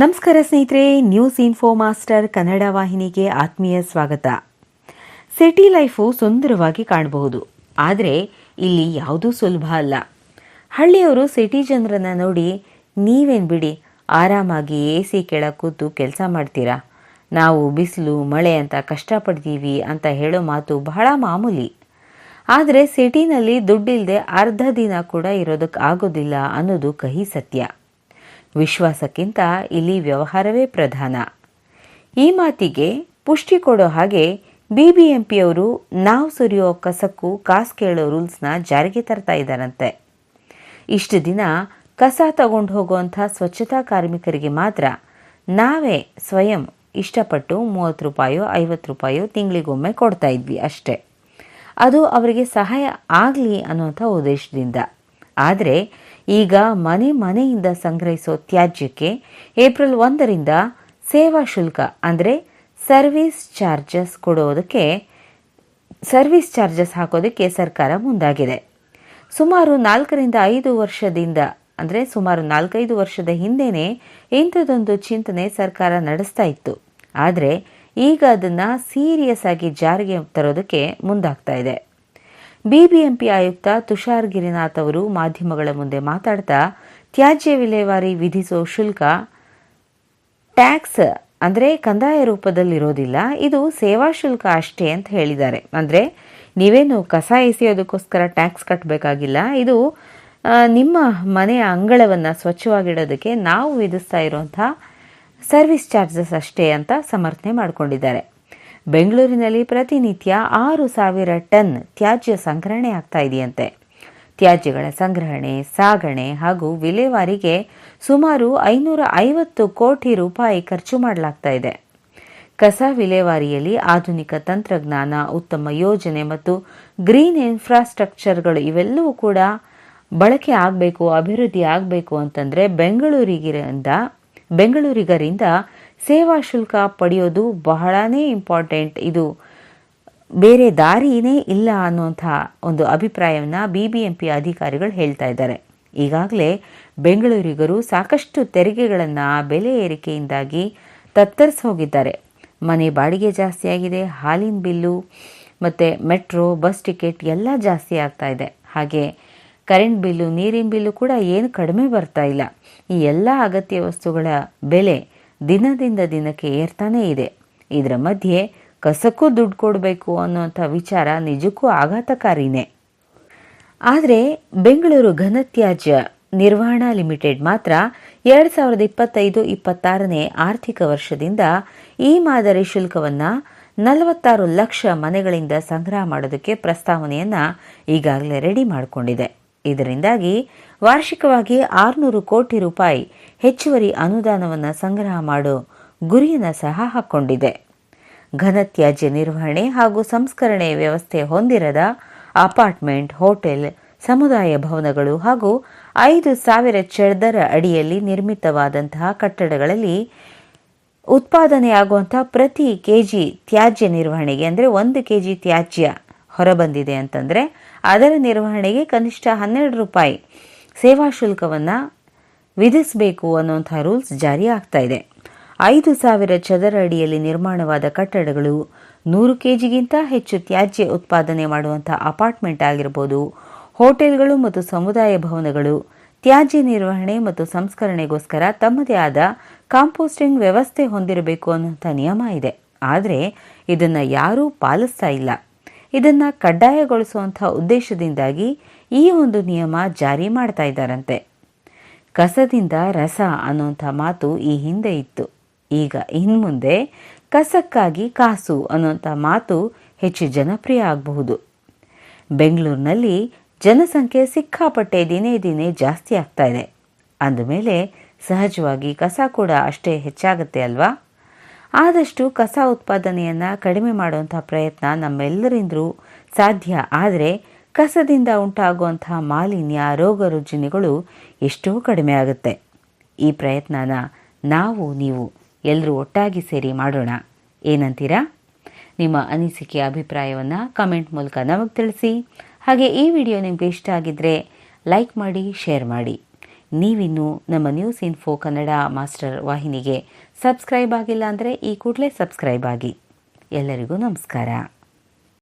ನಮಸ್ಕಾರ ಸ್ನೇಹಿತರೆ news info master Kannada ವಾಹಿನಿಗೆ ಆತ್ಮೀಯ ಸ್ವಾಗತ. ಸಿಟಿ ಲೈಫು ಸುಂದರವಾಗಿ ಕಾಣಬಹುದು. ಆದರೆ ಇಲ್ಲಿ ಯಾವುದೂ ಸುಲಭ ಅಲ್ಲ. ಹಳ್ಳಿಯವರು ಸಿಟಿ ಜನರನ್ನ ನೋಡಿ, ನೀವೇನು ಬಿಡಿ, ಆರಾಮಾಗಿ ಎ ಸಿ ಕೆಳಗೆ ಕೂತು ಕೆಲಸ ಮಾಡ್ತೀರಾ? ನಾವು ಬಿಸಿಲು, ಮಳೆ ಅಂತ ಕಷ್ಟಪಡ್ತೀವಿ ಅಂತ ಹೇಳೋ ಮಾತು ಬಹಳ ಮಾಮೂಲಿ. ಆದರೆ ಸಿಟಿನಲ್ಲಿ ದುಡ್ಡಿಲ್ಲದೆ ಅರ್ಧ ದಿನ ಕೂಡ ಇರೋದಕ್ಕೆ ಆಗೋದಿಲ್ಲ ಅನ್ನೋದು ಕಹಿ ಸತ್ಯ. ವಿಶ್ವಾಸಕ್ಕಿಂತ ಇಲ್ಲಿ ವ್ಯವಹಾರವೇ ಪ್ರಧಾನ. ಈ ಮಾತಿಗೆ ಪುಷ್ಟಿ ಕೊಡೋ ಹಾಗೆ ಬಿಬಿಎಂಪಿಯವರು ನಾವು ಸುರಿಯೋ ಕಸಕ್ಕೂ ಕಾಸ್ ಕೇಳೋ ರೂಲ್ಸ್ನ ಜಾರಿಗೆ ತರ್ತಾ ಇದ್ದಾರಂತೆ. ಇಷ್ಟು ದಿನ ಕಸ ತಗೊಂಡು ಹೋಗುವಂಥ ಸ್ವಚ್ಛತಾ ಕಾರ್ಮಿಕರಿಗೆ ಮಾತ್ರ ನಾವೇ ಸ್ವಯಂ ಇಷ್ಟಪಟ್ಟು ಮೂವತ್ತು ರೂಪಾಯೋ, ಐವತ್ತು ರೂಪಾಯೋ ತಿಂಗಳಿಗೊಮ್ಮೆ ಕೊಡ್ತಾ ಇದ್ವಿ ಅಷ್ಟೇ. ಅದು ಅವರಿಗೆ ಸಹಾಯ ಆಗಲಿ ಅನ್ನುವಂಥ ಉದ್ದೇಶದಿಂದ. ಆದರೆ ಈಗ ಮನೆ ಮನೆಯಿಂದ ಸಂಗ್ರಹಿಸೋ ತ್ಯಾಜ್ಯಕ್ಕೆ ಏಪ್ರಿಲ್ ಒಂದರಿಂದ ಸೇವಾ ಶುಲ್ಕ, ಅಂದರೆ ಸರ್ವಿಸ್ ಚಾರ್ಜಸ್ ಕೊಡೋದಕ್ಕೆ, ಸರ್ವಿಸ್ ಚಾರ್ಜಸ್ ಹಾಕೋದಕ್ಕೆ ಸರ್ಕಾರ ಮುಂದಾಗಿದೆ. ಸುಮಾರು ನಾಲ್ಕರಿಂದ ಐದು ವರ್ಷದಿಂದ, ಅಂದರೆ ಸುಮಾರು ನಾಲ್ಕೈದು ವರ್ಷದ ಹಿಂದೆಯೇ ಇಂಥದೊಂದು ಚಿಂತನೆ ಸರ್ಕಾರ ನಡೆಸ್ತಾ ಇತ್ತು. ಆದರೆ ಈಗ ಅದನ್ನು ಸೀರಿಯಸ್ ಆಗಿ ಜಾರಿಗೆ ತರೋದಕ್ಕೆ ಮುಂದಾಗ್ತಾ ಇದೆ. ಬಿಬಿಎಂಪಿ ಆಯುಕ್ತ ತುಷಾರ್ ಗಿರಿನಾಥ್ ಅವರು ಮಾಧ್ಯಮಗಳ ಮುಂದೆ ಮಾತಾಡ್ತಾ, ತ್ಯಾಜ್ಯ ವಿಲೇವಾರಿ ವಿಧಿಸೋ ಶುಲ್ಕ ಟ್ಯಾಕ್ಸ್ ಅಂದರೆ ಕಂದಾಯ ರೂಪದಲ್ಲಿರೋದಿಲ್ಲ, ಇದು ಸೇವಾ ಶುಲ್ಕ ಅಷ್ಟೇ ಅಂತ ಹೇಳಿದ್ದಾರೆ. ಅಂದರೆ ನೀವೇನು ಕಸ ಎಸೆಯೋದಕ್ಕೋಸ್ಕರ ಟ್ಯಾಕ್ಸ್ ಕಟ್ಟಬೇಕಾಗಿಲ್ಲ ಇದು ನಿಮ್ಮ ಮನೆಯ ಅಂಗಳವನ್ನು ಸ್ವಚ್ಛವಾಗಿಡೋದಕ್ಕೆ ನಾವು ವಿಧಿಸ್ತಾ ಇರುವಂಥ ಸರ್ವಿಸ್ ಚಾರ್ಜಸ್ ಅಷ್ಟೇ ಅಂತ ಸಮರ್ಥನೆ ಮಾಡಿಕೊಂಡಿದ್ದಾರೆ. ಬೆಂಗಳೂರಿನಲ್ಲಿ ಪ್ರತಿನಿತ್ಯ ಆರು ಸಾವಿರ ಟನ್ ತ್ಯಾಜ್ಯ ಸಂಗ್ರಹಣೆ ಆಗ್ತಾ ಇದೆಯಂತೆ. ತ್ಯಾಜ್ಯಗಳ ಸಂಗ್ರಹಣೆ, ಸಾಗಣೆ ಹಾಗೂ ವಿಲೇವಾರಿಗೆ ಸುಮಾರು ಐನೂರ ಐವತ್ತು ಕೋಟಿ ರೂಪಾಯಿ ಖರ್ಚು ಮಾಡಲಾಗ್ತಾ ಇದೆ. ಕಸ ವಿಲೇವಾರಿಯಲ್ಲಿ ಆಧುನಿಕ ತಂತ್ರಜ್ಞಾನ, ಉತ್ತಮ ಯೋಜನೆ ಮತ್ತು ಗ್ರೀನ್ ಇನ್ಫ್ರಾಸ್ಟ್ರಕ್ಚರ್ಗಳು ಇವೆಲ್ಲವೂ ಕೂಡ ಬಳಕೆ ಆಗಬೇಕು, ಅಭಿವೃದ್ಧಿ ಆಗಬೇಕು ಅಂತಂದರೆ ಬೆಂಗಳೂರಿಗಿರಿಂದ ಬೆಂಗಳೂರಿಗರಿಂದ ಸೇವಾ ಶುಲ್ಕ ಪಡೆಯೋದು ಬಹಳನೇ ಇಂಪಾರ್ಟೆಂಟ್ ಇದು ಬೇರೆ ದಾರಿನೇ ಇಲ್ಲ ಅನ್ನುವಂಥ ಒಂದು ಅಭಿಪ್ರಾಯವನ್ನು ಬಿ ಬಿ ಎಂ ಅಧಿಕಾರಿಗಳು ಹೇಳ್ತಾ ಇದ್ದಾರೆ. ಈಗಾಗಲೇ ಬೆಂಗಳೂರಿಗರು ಸಾಕಷ್ಟು ತೆರಿಗೆಗಳನ್ನು ಬೆಲೆ ಏರಿಕೆಯಿಂದಾಗಿ ತತ್ತರಿಸಿ ಹೋಗಿದ್ದಾರೆ. ಮನೆ ಬಾಡಿಗೆ ಜಾಸ್ತಿ ಆಗಿದೆ, ಹಾಲಿನ ಬಿಲ್ಲು ಮತ್ತು ಮೆಟ್ರೋ, ಬಸ್ ಟಿಕೆಟ್ ಎಲ್ಲ ಜಾಸ್ತಿ ಆಗ್ತಾ ಇದೆ. ಹಾಗೆ ಕರೆಂಟ್ ಬಿಲ್ಲು, ನೀರಿನ ಬಿಲ್ಲು ಕೂಡ ಏನು ಕಡಿಮೆ ಬರ್ತಾ ಇಲ್ಲ. ಈ ಎಲ್ಲ ಅಗತ್ಯ ವಸ್ತುಗಳ ಬೆಲೆ ದಿನದಿಂದ ದಿನಕ್ಕೆ ಏರ್ತಾನೇ ಇದೆ. ಇದರ ಮಧ್ಯೆ ಕಸಕ್ಕೂ ದುಡ್ಡು ಕೊಡಬೇಕು ಅನ್ನುವಂಥ ವಿಚಾರ ನಿಜಕ್ಕೂ ಆಘಾತಕಾರಿನೇ. ಆದರೆ ಬೆಂಗಳೂರು ಘನತ್ಯಾಜ್ಯ ನಿರ್ವಹಣಾ ಲಿಮಿಟೆಡ್ ಮಾತ್ರ ಎರಡು ಸಾವಿರದ ಇಪ್ಪತ್ತೈದು ಇಪ್ಪತ್ತಾರನೇ ಆರ್ಥಿಕ ವರ್ಷದಿಂದ ಈ ಮಾದರಿ ಶುಲ್ಕವನ್ನು ನಲವತ್ತಾರು ಲಕ್ಷ ಮನೆಗಳಿಂದ ಸಂಗ್ರಹ ಮಾಡೋದಕ್ಕೆ ಪ್ರಸ್ತಾವನೆಯನ್ನು ಈಗಾಗಲೇ ರೆಡಿ ಮಾಡಿಕೊಂಡಿದೆ. ಇದರಿಂದಾಗಿ ವಾರ್ಷಿಕವಾಗಿ ಆರುನೂರು ಕೋಟಿ ರೂಪಾಯಿ ಹೆಚ್ಚುವರಿ ಅನುದಾನವನ್ನು ಸಂಗ್ರಹ ಮಾಡೋ ಗುರಿಯನ್ನು ಸಹ ಹಾಕ್ಕೊಂಡಿದೆ ಘನತ್ಯಾಜ್ಯ ನಿರ್ವಹಣೆ ಹಾಗೂ ಸಂಸ್ಕರಣೆ ವ್ಯವಸ್ಥೆ ಹೊಂದಿರದ ಅಪಾರ್ಟ್ಮೆಂಟ್, ಹೋಟೆಲ್, ಸಮುದಾಯ ಭವನಗಳು ಹಾಗೂ ಐದು ಸಾವಿರ ಚದರ ಅಡಿಯಲ್ಲಿ ನಿರ್ಮಿತವಾದಂತಹ ಕಟ್ಟಡಗಳಲ್ಲಿ ಉತ್ಪಾದನೆಯಾಗುವಂತಹ ಪ್ರತಿ ಕೆಜಿ ತ್ಯಾಜ್ಯ ನಿರ್ವಹಣೆಗೆ ಅಂದರೆ ಒಂದು ಕೆಜಿ ತ್ಯಾಜ್ಯ ಹೊರಬಂದಿದೆ ಅಂತಂದರೆ ಅದರ ನಿರ್ವಹಣೆಗೆ ಕನಿಷ್ಠ ಹನ್ನೆರಡು ರೂಪಾಯಿ ಸೇವಾ ಶುಲ್ಕವನ್ನು ವಿಧಿಸಬೇಕು ಅನ್ನುವಂಥ ರೂಲ್ಸ್ ಜಾರಿ ಆಗ್ತಾ ಇದೆ. ಐದು ಸಾವಿರ ಚದರ ಅಡಿಯಲ್ಲಿ ನಿರ್ಮಾಣವಾದ ಕಟ್ಟಡಗಳು ನೂರು ಕೆಜಿಗಿಂತ ಹೆಚ್ಚು ತ್ಯಾಜ್ಯ ಉತ್ಪಾದನೆ ಮಾಡುವಂಥ ಅಪಾರ್ಟ್ಮೆಂಟ್ ಆಗಿರ್ಬೋದು, ಹೋಟೆಲ್ಗಳು ಮತ್ತು ಸಮುದಾಯ ಭವನಗಳು, ತ್ಯಾಜ್ಯ ನಿರ್ವಹಣೆ ಮತ್ತು ಸಂಸ್ಕರಣೆಗೋಸ್ಕರ ತಮ್ಮದೇ ಆದ ಕಾಂಪೋಸ್ಟಿಂಗ್ ವ್ಯವಸ್ಥೆ ಹೊಂದಿರಬೇಕು ಅನ್ನುವಂಥ ನಿಯಮ ಇದೆ. ಆದರೆ ಇದನ್ನು ಯಾರೂ ಪಾಲಿಸ್ತಾ ಇಲ್ಲ. ಇದನ್ನು ಕಡ್ಡಾಯಗೊಳಿಸುವಂಥ ಉದ್ದೇಶದಿಂದಾಗಿ ಈ ಒಂದು ನಿಯಮ ಜಾರಿ ಮಾಡ್ತಾ ಇದ್ದಾರಂತೆ. ಕಸದಿಂದ ರಸ ಅನ್ನುವಂಥ ಮಾತು ಈ ಹಿಂದೆ ಇತ್ತು. ಈಗ ಇನ್ಮುಂದೆ ಕಸಕ್ಕಾಗಿ ಕಾಸು ಅನ್ನುವಂಥ ಮಾತು ಹೆಚ್ಚು ಜನಪ್ರಿಯ ಆಗಬಹುದು. ಬೆಂಗಳೂರಿನಲ್ಲಿ ಜನಸಂಖ್ಯೆ ಸಿಕ್ಕಾಪಟ್ಟೆ ದಿನೇ ದಿನೇ ಜಾಸ್ತಿ ಆಗ್ತಾ ಇದೆ. ಅಂದಮೇಲೆ ಸಹಜವಾಗಿ ಕಸ ಕೂಡ ಅಷ್ಟೇ ಹೆಚ್ಚಾಗುತ್ತೆ ಅಲ್ವಾ? ಆದಷ್ಟು ಕಸ ಉತ್ಪಾದನೆಯನ್ನು ಕಡಿಮೆ ಮಾಡುವಂಥ ಪ್ರಯತ್ನ ನಮ್ಮೆಲ್ಲರಿಂದಲೂ ಸಾಧ್ಯ. ಆದರೆ ಕಸದಿಂದ ಉಂಟಾಗುವಂತಹ ಮಾಲಿನ್ಯ, ರೋಗ ರುಜಿನಗಳು ಎಷ್ಟೋ ಕಡಿಮೆ ಆಗುತ್ತೆ. ಈ ಪ್ರಯತ್ನನ ನಾವು, ನೀವು ಎಲ್ಲರೂ ಒಟ್ಟಾಗಿ ಸೇರಿ ಮಾಡೋಣ. ಏನಂತೀರಾ? ನಿಮ್ಮ ಅನಿಸಿಕೆ, ಅಭಿಪ್ರಾಯವನ್ನು ಕಮೆಂಟ್ ಮೂಲಕ ನಮಗೆ ತಿಳಿಸಿ. ಹಾಗೆ ಈ ವಿಡಿಯೋ ನಿಮಗೆ ಇಷ್ಟ ಆಗಿದ್ದರೆ ಲೈಕ್ ಮಾಡಿ, ಶೇರ್ ಮಾಡಿ. ನೀವಿನ್ನೂ ನಮ್ಮ ನ್ಯೂಸ್ ಇನ್ಫೋ ಕನ್ನಡ ಮಾಸ್ಟರ್ ವಾಹಿನಿಗೆ ಸಬ್ಸ್ಕ್ರೈಬ್ ಆಗಿಲ್ಲ ಅಂದರೆ ಈ ಕೂಡಲೇ ಸಬ್ಸ್ಕ್ರೈಬ್ ಆಗಿ. ಎಲ್ಲರಿಗೂ ನಮಸ್ಕಾರ.